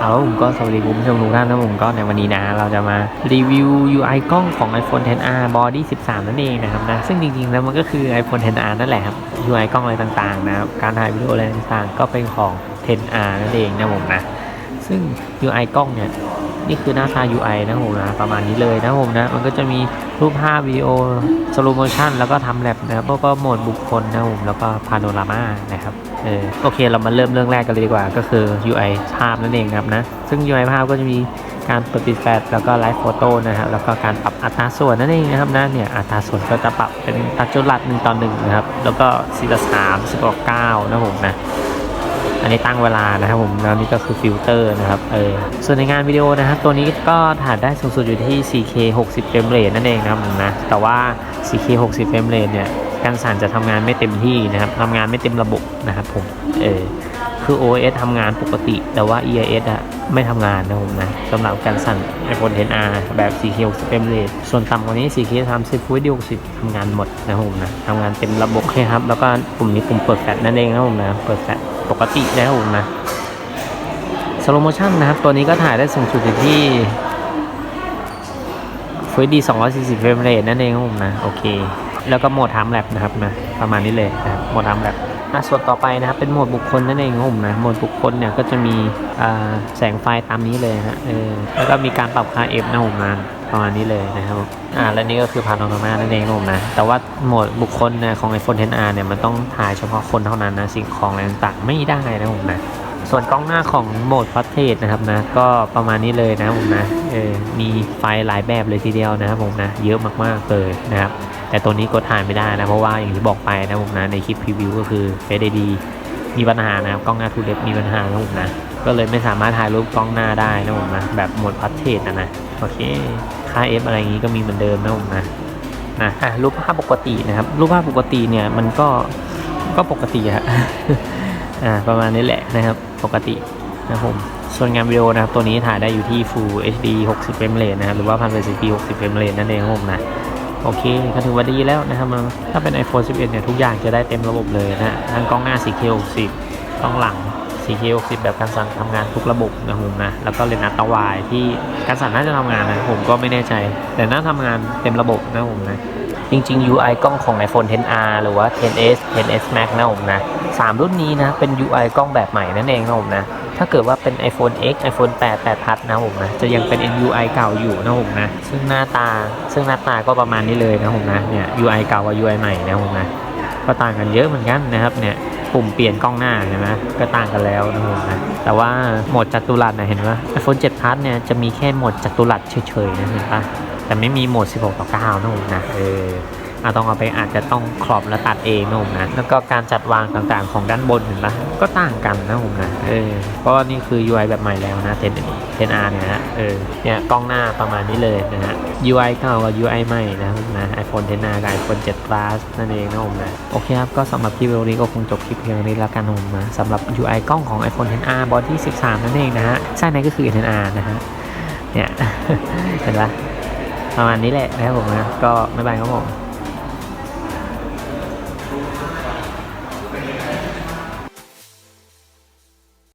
เอาผมก็สวัสดีคุณผู้ชมทุกท่านนะผมก็ในวันนี้นะ เราจะมารีวิว UI กล้องของ iPhone 10R Body 13 นั่นเองนะครับนะ ซึ่งจริงๆ แล้วมันก็คือ iPhone 10R นั่นแหละครับ UI กล้องอะไรต่างๆ นะครับ การถ่ายวิดีโออะไรต่างๆ ก็เป็นของ 10R นั่นเองนะผมนะ ซึ่ง UI กล้องเนี่ยนี่คือหน้าตา UI นะผมนะประมาณนี้เลยนะผมนะ มันก็จะมีรูปภาพวิดีโอ slow motion แล้วก็ทำแลบนะครับแล้วก็โหมดบุคคลนะผมแล้วก็พาโนรามานะครับ เออโอเคเรามาเริ่มเรื่องแรกกันเลยดีกว่า ก็คือ UI ภาพนั่นเองครับนะ ซึ่ง UI ภาพก็จะมีการเปิดปิดแฟลชแล้วก็ไลฟ์โฟโต้นะครับแล้วก็การปรับอัตราส่วนนั่นเองนะครับนะเนี่ยอัตราส่วนก็จะปรับเป็นปัจจุบันหนึ่งต่อหนึ่งนะครับแล้วก็สี่ต่อสามสิบต่อเก้านะผมนะอันนี้ตั้งเวลานะครับผมแล้วนี่ก็คือฟิลเตอร์นะครับเออส่วนในงานวิดีโอนะครับตัวนี้ก็ถ่ายได้สูงสุดอยู่ที่ 4K 60 เฟรมเรทนั่นเองนะครับนะแต่ว่า 4K 60 เฟรมเรทเนี่ย การสั่นจะทำงานไม่เต็มที่นะครับทำงานไม่เต็มระบบนะครับผมเออคือ OS ทำงานปกติ แต่ว่า EIS อะไม่ทำงานนะผมนะสำหรับการสั่น iPhone 10R แบบ 4K 60 f r a m ส่วนต่ำกว่านี้ 4K 30 Full HD 60ทำงานหมดนะผมนะทำงานเต็มระบบครับ แล้วก็ปุ่มนี้ปุ่มเปิดแฟลชนั่นเองนะผมนะเปิดแฟลชปกตินะครับผมนะ Slow motion นะครับ ตัวนี้ก็ถ่ายได้สูงสุดอยู่ที่ Full HD 240 f r a m นั่นเองครับผมนะโอเค แล้วก็โหมด time lapse นะครับนะประมาณนี้เลยนะครับโหมด time lapse อะส่วนต่อไปนะครับเป็นโหมดบุคคลนั่นเองผมนะโหมดบุคคลเนี่ยก็จะมีแสงไฟตามนี้เลยฮะเออแล้วก็มีการปรับค่า F นะผมนะประมาณนี้เลยนะครับอ่าและนี่ก็คือพาโนรามานั่นเองผมนะ แต่ว่าโหมดบุคคลนี่ยของ iPhone 10R เนี่ยมันต้องถ่ายเฉพาะคนเท่านั้นนะสิ่งของอะไรต่างๆไม่ได้นะผมนะส่วนกล้องหน้าของโหมดพัทเทสนะครับนะก็ประมาณนี้เลยนะผมนะเออมีไฟหลายแบบเลยทีเดียวนะครับผมนะเยอะมากๆเลยนะครับ แต่ตัวนี้กดถ่ายไม่ได้นะ เพราะว่าอย่างที่บอกไปนะผมนะในคลิปพรีวิวก็คือ Face ID มีปัญหานะกล้องหน้าทูเล็บมีปัญหานะผมนะก็เลยไม่สามารถถ่ายรูปกล้องหน้าได้นะผมนะแบบโหมดพัทเทสนะนะโอเคค่า F อฟอะไรอย่างนี้ก็มีเหมือนเดิมนะผมนะนะอะรูปภาพปกตินะครับ รูปภาพปกติเนี่ยมันก็ก็ปกติอะอ่าประมาณนี้แหละนะครับปกตินะครับผมส่วนงานวิดีโอนะครับตัวนี้ถ่ายได้อยู่ที่ Full HD 60เฟรมเรทนะครับหรือว่า 1080p 60เฟรมเรทนั่นเองครับผมนะ โอเคก็ถือว่าดีแล้วนะครับถ้าเป็น iPhone 11 เนี่ย ทุกอย่างจะได้เต็มระบบเลยนะทั้งกล้องหน้า 4K 60กล้องหลัง 4K 60แบบการสั่นทำงานทุกระบบนะผมนะ แล้วก็เลนส์อัลตร้าไวที่การสั่นน่าจะทำงานนะผมก็ไม่แน่ใจ แต่น่าทำงานเต็มระบบนะผมนะจริง ๆ UI กล้องของ iPhone 10R หรือว่า 10s 10s Max นะผมนะสามรุ่นนี้นะ เป็น UI กล้องแบบใหม่นั่นเองนะผมนะ ถ้าเกิดว่าเป็น iPhone X iPhone 8 8 Plus นะผมนะ จะยังเป็น MUI เก่าอยู่นะผมนะ ซึ่งหน้าตา ซึ่งหน้าตาก็ประมาณนี้เลยนะผมนะ เนี่ย UI เก่ากับ UI ใหม่นะผมนะ ก็ต่างกันเยอะเหมือนกันนะครับ เนี่ย ปุ่มเปลี่ยนกล้องหน้าเห็นไหมก็ต่างกันแล้วนะผมนะ แต่ว่าโหมดจัตุรัสนะเห็นไหม iPhone 7 Plus เนี่ย จะมีแค่โหมดจัตุรัสเฉยๆนะเห็นปะแต่ไม่มีโหมด 16 ต่อ 9นะผมนะ เออ อาต้องเอาไปอาจจะต้องครอบและตัดเองนะผมนะแล้วก็การจัดวางต่างๆของด้านบนเห็นปะก็ต่างกันนะผมนะเออเพราะว่านี่คือ UI แบบใหม่แล้วนะ10 10R เนี่ยนะเออเนี่ยกล้องหน้าประมาณนี้เลยนะฮะ UI เก่ากับ UI ใหม่นะผมนะ iPhone 10R กับ iPhone 7 Plus นั่นเองนะผมนะโอเคครับก็สำหรับคลิปวิดีโอนี้ก็คงจบคลิปเพียงนี้แล้วกันผมนะสำหรับ UI กล้องของ iPhone 10R Body 13 นั่นเองนะฮะใช่นั่นก็คือ 10R นะฮะเนี่ยเห็นปะประมาณนี้แหละนะครับผมนะก็ไม่บายครับผม